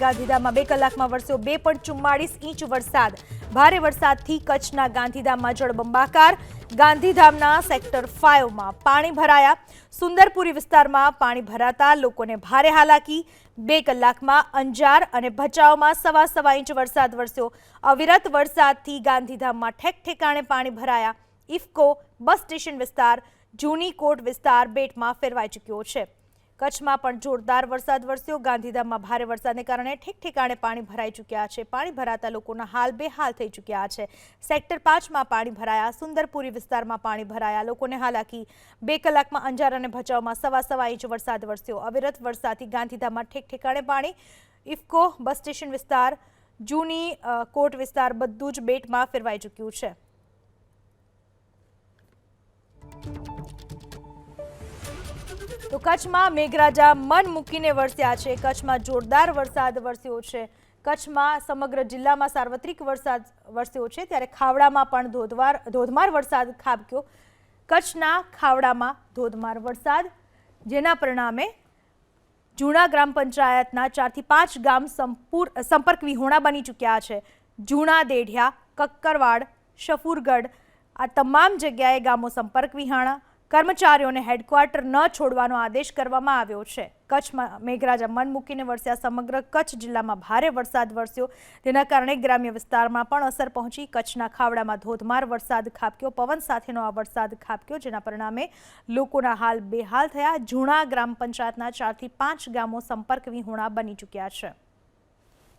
ગાંધીધામમાં બે કલાકમાં વરસ્યો બે પોઈન્ટ ચુમ્માળીસ ઇંચ વરસાદ. ભારે વરસાદથી કચ્છના ગાંધીધામમાં જળબંબાકાર, ગાંધીધામના સેક્ટર ફાઇવમાં પાણી ભરાયા. સુંદરપુરી વિસ્તારમાં પાણી ભરાતા લોકોને ભારે હાલાકી. બે કલાકમાં અંજાર અને ભચાઉમાં સવા સવા ઇંચ વરસાદ વરસ્યો. અવિરત વરસાદથી ગાંધીધામમાં ઠેક ઠેકાણે પાણી ભરાયા. ઇફકો બસ સ્ટેશન વિસ્તાર, જૂની કોટ વિસ્તાર બેટમાં ફેરવાઈ ચૂક્યો છે. કચ્છમાં પણ જોરદાર વરસાદ વરસ્યો. ગાંધીધામમાં ભારે વરસાદને કારણે ઠેક ઠેકાણે પાણી ભરાઈ ચૂક્યા છે. પાણી ભરાતા લોકોના હાલ બેહાલ થઈ ચૂક્યા છે. સેક્ટર પાંચમાં પાણી ભરાયા. સુંદરપુરી વિસ્તારમાં પાણી ભરાયા. લોકોને હાલાકી. બે કલાકમાં અંજાર અને ભચાઉમાં સવા સવા ઇંચ વરસાદ વરસ્યો. અવિરત વરસાદથી ગાંધીધામમાં ઠેક ઠેકાણે પાણી. ઇફકો બસ સ્ટેશન વિસ્તાર, જૂની કોટ વિસ્તાર બધું જ બેટમાં ફેરવાઈ ચૂક્યું છે. તો કચ્છમાં મેઘરાજા મન મૂકીને વરસ્યા છે. કચ્છમાં જોરદાર વરસાદ વરસ્યો છે. કચ્છમાં સમગ્ર જિલ્લામાં સાર્વત્રિક વરસાદ વરસ્યો છે. ત્યારે ખાવડામાં પણ ધોધવાર, ધોધમાર વરસાદ ખાબક્યો. કચ્છના ખાવડામાં ધોધમાર વરસાદ, જેના પરિણામે જૂના ગ્રામ પંચાયતના ચારથી પાંચ ગામ સંપૂર, સંપર્ક વિહોણા બની ચૂક્યા છે. જૂના દેઢિયા, કક્કરવાડ, શફુરગઢ આ તમામ જગ્યાએ ગામો સંપર્ક વિહાણા કર્મચારીઓને હેડક્વાર્ટર ન છોડવાનો આદેશ કરવામાં આવ્યો છે. કચ્છમાં મેઘરાજા મન મૂકીને વરસ્યા સમગ્ર કચ્છ જિલ્લામાં ભારે વરસાદ વરસ્યો. તેના કારણે ગ્રામ્ય વિસ્તારમાં પણ અસર પહોંચી. કચ્છના ખાવડામાં ધોધમાર વરસાદ ખાબક્યો. પવન સાથેનો આ વરસાદ ખાબક્યો, જેના પરિણામે લોકોના હાલ બેહાલ થયા. જૂણા ગ્રામ પંચાયતના ચારથી પાંચ ગામો સંપર્ક વિહોણા બની ચૂક્યા છે.